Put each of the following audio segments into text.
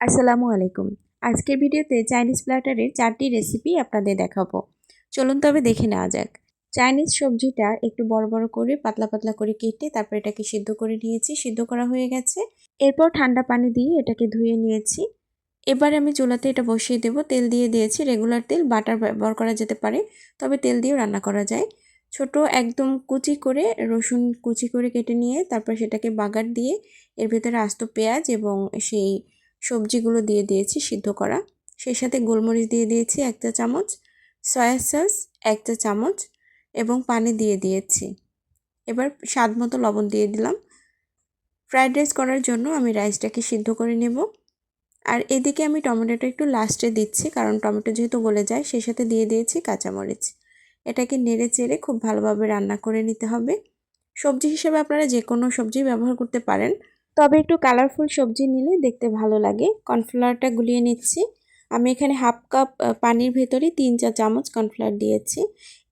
আসসালামু আলাইকুম। আজকের ভিডিওতে চাইনিজ প্ল্যাটারের চারটি রেসিপি আপনাদের দেখাবো। চলুন তবে দেখে নেওয়া যাক। চাইনিজ সবজিটা একটু বড় বড় করে, পাতলা পাতলা করে কেটে তারপর এটাকে সিদ্ধ করে নিয়েছি। সিদ্ধ করা হয়ে গেছে। এরপর ঠান্ডা পানি দিয়ে এটাকে ধুয়ে নিয়েছি। এবার আমি চুলাতে এটা বসিয়ে দেব। তেল দিয়ে দিয়েছি রেগুলার তেল। বাটার ব্যবহার করা যেতে পারে, তবে তেল দিয়েও রান্না করা যায়। ছোট একদম কুচি করে রসুন কুচি করে কেটে নিয়ে তারপর সেটাকে বাগার দিয়ে এর ভেতরে আস্ত পেঁয়াজ এবং সেই সবজিগুলো দিয়ে দিয়েছি সিদ্ধ করা। সেই সাথে গোলমরিচ দিয়ে দিয়েছি একটা চামচ, সয়া সস একটা চামচ এবং পানি দিয়ে দিয়েছি। এবার স্বাদ মতো লবণ দিয়ে দিলাম। ফ্রায়েড রাইস করার জন্য আমি রাইসটাকে সিদ্ধ করে নেব। আর এদিকে আমি টমেটোটা একটু লাস্টে দিচ্ছি কারণ টমেটো যেহেতু গলে যায় সেই সাথে দিয়ে দিয়েছি কাঁচামরিচ। এটাকে নেড়ে চেড়ে খুব ভালোভাবে রান্না করে নিতে হবে। সবজি হিসেবে আপনারা যে কোনো সবজি ব্যবহার করতে পারেন। তবে একটু কালারফুল সবজি নিলে দেখতে ভালো লাগে। কর্নফ্লাওয়ারটা গুলিয়ে নিচ্ছি। আমি এখানে হাফ কাপ পানির ভেতরে তিন চা চামচ কর্নফ্লাওয়ার দিয়েছি।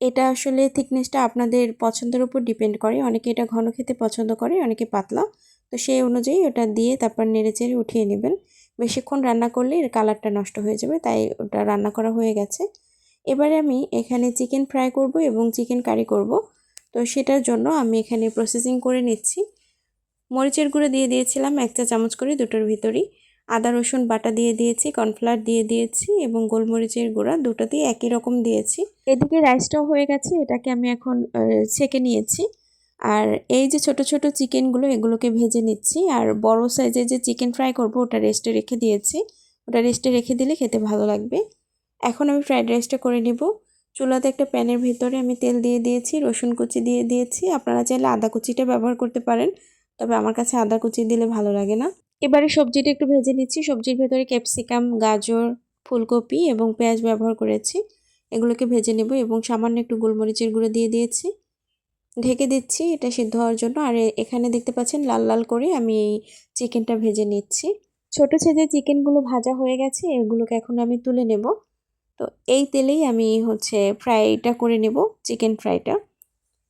এটা আসলে থিকনেসটা আপনাদের পছন্দের উপর ডিপেন্ড করে। অনেকে এটা ঘন খেতে পছন্দ করে, অনেকে পাতলা। তো সেই অনুযায়ী ওটা দিয়ে তারপর নেড়ে চেড়ে উঠিয়ে নেবেন। বেশিক্ষণ রান্না করলে এর কালারটা নষ্ট হয়ে যাবে, তাই ওটা রান্না করা হয়ে গেছে। এবারে আমি এখানে চিকেন ফ্রাই করব এবং চিকেন কারি করব। তো সেটার জন্য আমি এখানে প্রসেসিং করে নিচ্ছি। মরিচের গুঁড়ো দিয়ে দিয়েছিলাম এক চা চামচ করে দুটোর ভিতরই। আদা, রসুন, বাটা দিয়ে দিয়েছি, কর্নফ্লাওয়ার দিয়ে দিয়েছি এবং গোলমরিচের গুঁড়া দুটোতেই একই রকম দিয়েছি। এদিকে রাইসটাও হয়ে গেছে, এটাকে আমি এখন ছেঁকে নিয়েছি। আর এই যে ছোট ছোট চিকেনগুলো, এগুলোকে ভেজে নিচ্ছি। আর বড় সাইজের যে চিকেন ফ্রাই করব, ওটা রেস্টে রেখে দিয়েছি। ওটা রেস্টে রেখে দিলে খেতে ভালো লাগবে। এখন আমি ফ্রাইড রাইসটা করে নেব। চুলাতে একটা প্যানের ভিতরে আমি তেল দিয়ে দিয়েছি, রসুন কুচি দিয়ে দিয়েছি। আপনারা চাইলে আদা কুচিটা ব্যবহার করতে পারেন। তবে আমার কাছে আদা কুচি দিলে ভালো লাগে না। এবারে সবজিটা একটু ভেজে নিচ্ছি। সবজির ভেতরে ক্যাপসিকাম, গাজর, ফুলকপি এবং পেঁয়াজ ব্যবহার করেছি। এগুলোকে ভেজে নেব এবং সামান্য একটু গোলমরিচের গুঁড়ো দিয়ে দিয়েছি। ঢেকে দিচ্ছি, এটা সিদ্ধ হওয়ার জন্য। আর এখানে দেখতে পাচ্ছেন লাল লাল করে আমি এই চিকেনটা ভেজে নিচ্ছি। ছোট ছেদে চিকেনগুলো ভাজা হয়ে গেছে, এগুলোকে এখন আমি তুলে নেব। তো এই তেলেই আমি হচ্ছে ফ্রাইটা করে নেব, চিকেন ফ্রাইটা।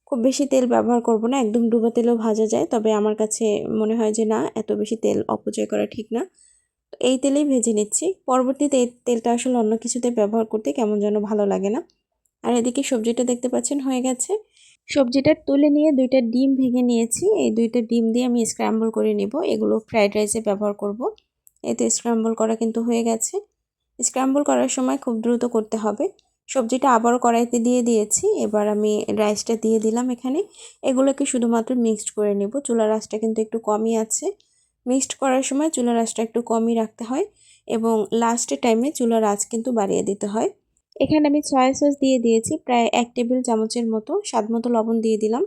খুব বেশি তেল ব্যবহার করব না, একদম ডুবো তেলেও ভাজা যায়, তবে আমার কাছে মনে হয় যে না, এত বেশি তেল অপচয় করা ঠিক না। এই তেলেই ভেজে নিচ্ছি। পরবর্তীতে এই তেলটা আসলে অন্য কিছুতে ব্যবহার করতে কেমন যেন ভালো লাগে না। আর এদিকে সবজিটা দেখতে পাচ্ছেন, হয়ে গেছে। সবজিটা তুলে নিয়ে দুইটা ডিম ভেঙে নিয়েছি। এই দুইটা ডিম দিয়ে আমি স্ক্র্যাম্বল করে নিব। এগুলো ফ্রাইড রাইসে ব্যবহার করব। এতে স্ক্র্যাম্বল করা কিন্তু হয়ে গেছে। স্ক্র্যাম্বল করার সময় খুব দ্রুত করতে হবে। সবজিটা আবারও কড়াইতে দিয়ে দিয়েছি। এবার আমি রাইসটা দিয়ে দিলাম এখানে। এগুলোকে শুধুমাত্র মিক্সড করে নেব। চুলার রাসটা কিন্তু একটু কমই আছে। মিক্সড করার সময় চুলা রাসটা একটু কমই রাখতে হয় এবং লাস্টের টাইমে চুলা আঁচ কিন্তু বাড়িয়ে দিতে হয়। এখানে আমি সয়া সস দিয়ে দিয়েছি। প্রায় এক টেবিল চামচের মতো স্বাদ মতো লবণ দিয়ে দিলাম।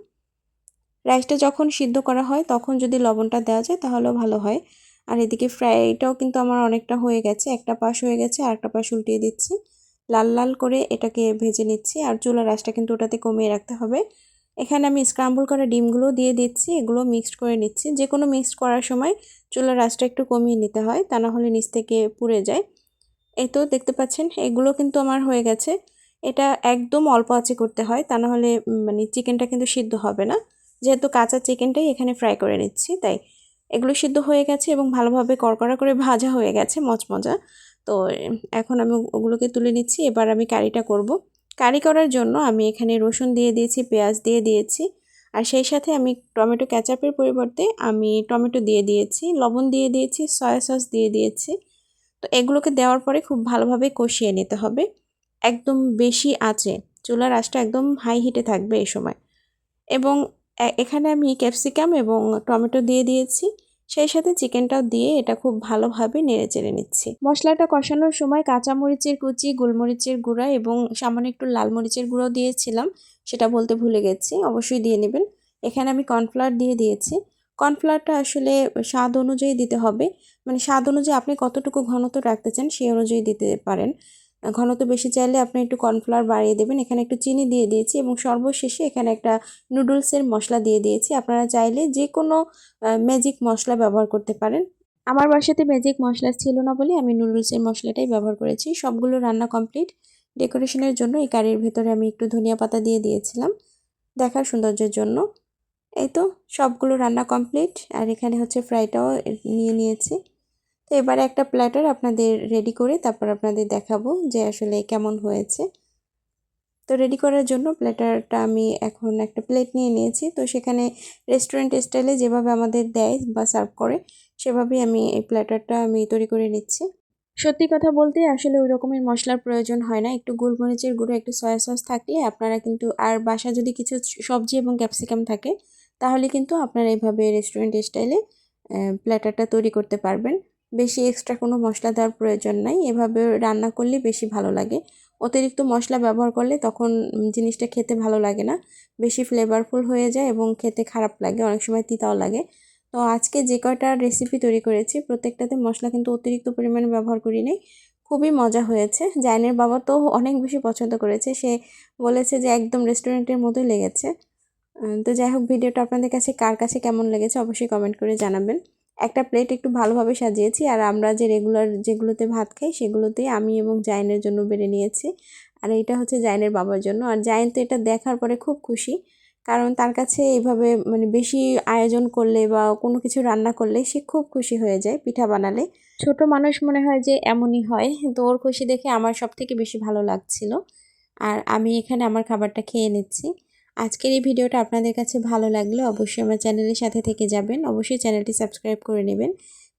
রাইসটা যখন সিদ্ধ করা হয়, তখন যদি লবণটা দেওয়া যায় তাহলেও ভালো হয়। আর এদিকে ফ্রাইটাও কিন্তু আমার অনেকটা হয়ে গেছে। একটা পাশ হয়ে গেছে আর একটা পাশ উল্টিয়ে দিচ্ছি। লাল লাল করে এটাকে ভেজে নিচ্ছি আর চুলার রাসটা কিন্তু ওটাতে কমিয়ে রাখতে হবে। এখানে আমি স্ক্রাম্বল করা ডিমগুলো দিয়ে দিচ্ছি, এগুলো মিক্সড করে নিচ্ছি। যে কোনো মিক্সড করার সময় চুলার রাসটা একটু কমিয়ে নিতে হয়, তা না হলে নিচ থেকে পুড়ে যায়। এই তো দেখতে পাচ্ছেন, এগুলো কিন্তু আমার হয়ে গেছে। এটা একদম অল্প আঁচে করতে হয়, তা না হলে মানে চিকেনটা কিন্তু সিদ্ধ হবে না। যেহেতু কাঁচা চিকেনটাই এখানে ফ্রাই করে নিচ্ছি, তাই। এগুলো সিদ্ধ হয়ে গেছে এবং ভালোভাবে কড়কড়া করে ভাজা হয়ে গেছে মচমজা তো, এখন আমি ওগুলোকে তুলে নিচ্ছি। এবার আমি কারিটা করব। কারি করার জন্য আমি এখানে রসুন দিয়ে দিয়েছি, পেঁয়াজ দিয়ে দিয়েছি। আর সেই সাথে আমি টমেটো ক্যাচাপের পরিবর্তে আমি টমেটো দিয়ে দিয়েছি, লবণ দিয়ে দিয়েছি, সয়া সস দিয়ে দিয়েছি। তো এগুলোকে দেওয়ার পরে খুব ভালোভাবে কষিয়ে নিতে হবে। একদম বেশি আছে চুলার আঁচটা একদম হাই হিটে থাকবে এই সময়। এবং এখানে আমি ক্যাপসিকাম এবং টমেটো দিয়ে দিয়েছি। সেই সাথে চিকেনটাও দিয়ে এটা খুব ভালোভাবে নেড়ে চেড়ে নিচ্ছি। মশলাটা কষানোর সময় কাঁচামরিচের কুচি, গোলমরিচের গুঁড়া এবং সামান্য একটু লাল মরিচের গুঁড়ো দিয়েছিলাম, সেটা বলতে ভুলে গেছি, অবশ্যই দিয়ে নেবেন। এখানে আমি কর্নফ্লাওয়ার দিয়ে দিয়েছি। কর্নফ্লাওয়ারটা আসলে স্বাদ অনুযায়ী দিতে হবে। মানে স্বাদ অনুযায়ী আপনি কতটুকু ঘনত্ব রাখতে চান সেই অনুযায়ী দিতে পারেন। ঘনত্ব বেশি চাইলে আপনি একটু কর্নফ্লাওয়ার বাড়িয়ে দেবেন। এখানে একটু চিনি দিয়ে দিয়েছি এবং সর্বশেষে এখানে একটা নুডলসের মশলা দিয়ে দিয়েছি। আপনারা চাইলে যে কোনো ম্যাজিক মশলা ব্যবহার করতে পারেন। আমার বাসাতে ম্যাজিক মশলা ছিল না বলে আমি নুডলসের মশলাটাই ব্যবহার করেছি। সবগুলো রান্না কমপ্লিট ডেকোরেশনের জন্য এই কারির ভেতরে আমি একটু ধনিয়া পাতা দিয়ে দিয়েছিলাম দেখার সৌন্দর্যের জন্য। এই তো, সবগুলো রান্না কমপ্লিট আর এখানে হচ্ছে ফ্রাইটাও নিয়ে নিয়েছি। তো এবারে একটা প্ল্যাটার আপনাদের রেডি করে তারপর আপনাদের দেখাবো যে আসলে কেমন হয়েছে। তো রেডি করার জন্য প্ল্যাটারটা আমি এখন একটা প্লেট নিয়ে নিয়েছি। তো সেখানে রেস্টুরেন্ট স্টাইলে যেভাবে আমাদের দেয় বা সার্ভ করে, সেভাবেই আমি এই প্ল্যাটারটা আমি তৈরি করে নিচ্ছি। সত্যি কথা বলতে আসলে ওই রকমের মশলার প্রয়োজন হয় না। একটু গোলমরিচের গুঁড়ো, একটু সয়া সস থাকলে আপনারা কিন্তু, আর বাসা যদি কিছু সবজি এবং ক্যাপসিকাম থাকে, তাহলে কিন্তু আপনারা এইভাবে রেস্টুরেন্ট স্টাইলে প্ল্যাটারটা তৈরি করতে পারবেন। বেশি এক্সট্রা কোনো মশলা দেওয়ার প্রয়োজন নাই। এভাবে রান্না করলে বেশি ভালো লাগে। অতিরিক্ত মশলা ব্যবহার করলে তখন জিনিসটা খেতে ভালো লাগে না। বেশি ফ্লেভারফুল হয়ে যায় এবং খেতে খারাপ লাগে, অনেক সময় তিতাও লাগে। তো আজকে যে কয়টা রেসিপি তৈরি করেছি, প্রত্যেকটাতে মশলা কিন্তু অতিরিক্ত পরিমাণে ব্যবহার করি নাই। খুবই মজা হয়েছে। জাইনের বাবা তো অনেক বেশি পছন্দ করেছে। সে বলেছে যে একদম রেস্টুরেন্টের মতোই লেগেছে। তো যাই হোক, ভিডিওটা আপনাদের কাছে, কার কাছে কেমন লেগেছে অবশ্যই কমেন্ট করে জানাবেন। একটা প্লেট একটু ভালোভাবে সাজিয়েছি, আর আমরা যে রেগুলার যেগুলোতে ভাত খাই সেগুলোতেই আমি এবং জাইনের জন্য বেড়ে নিয়েছি। আর এটা হচ্ছে জাইনের বাবার জন্য। আর জাইন তো এটা দেখার পরে খুব খুশি, কারণ তার কাছে এইভাবে মানে বেশি আয়োজন করলে বা কোনো কিছু রান্না করলে সে খুব খুশি হয়ে যায় পিঠা বানালে। ছোট মানুষ মনে হয় যে এমনই হয়, তো ওর খুশি দেখে আমার সব থেকে বেশি ভালো লাগছিল। আর আমি এখানে আমার খাবারটা খেয়ে নিচ্ছি। আজকের এই ভিডিওটা আপনাদের কাছে ভালো লাগলে অবশ্যই আমার চ্যানেলের সাথে থেকে যাবেন। অবশ্যই চ্যানেলটি সাবস্ক্রাইব করে নেবেন।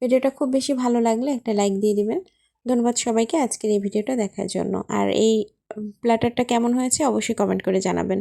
ভিডিওটা খুব বেশি ভালো লাগলে একটা লাইক দিয়ে দিবেন। ধন্যবাদ সবাইকে আজকের এই ভিডিওটা দেখার জন্য। আর এই প্ল্যাটারটা কেমন হয়েছে অবশ্যই কমেন্ট করে জানাবেন।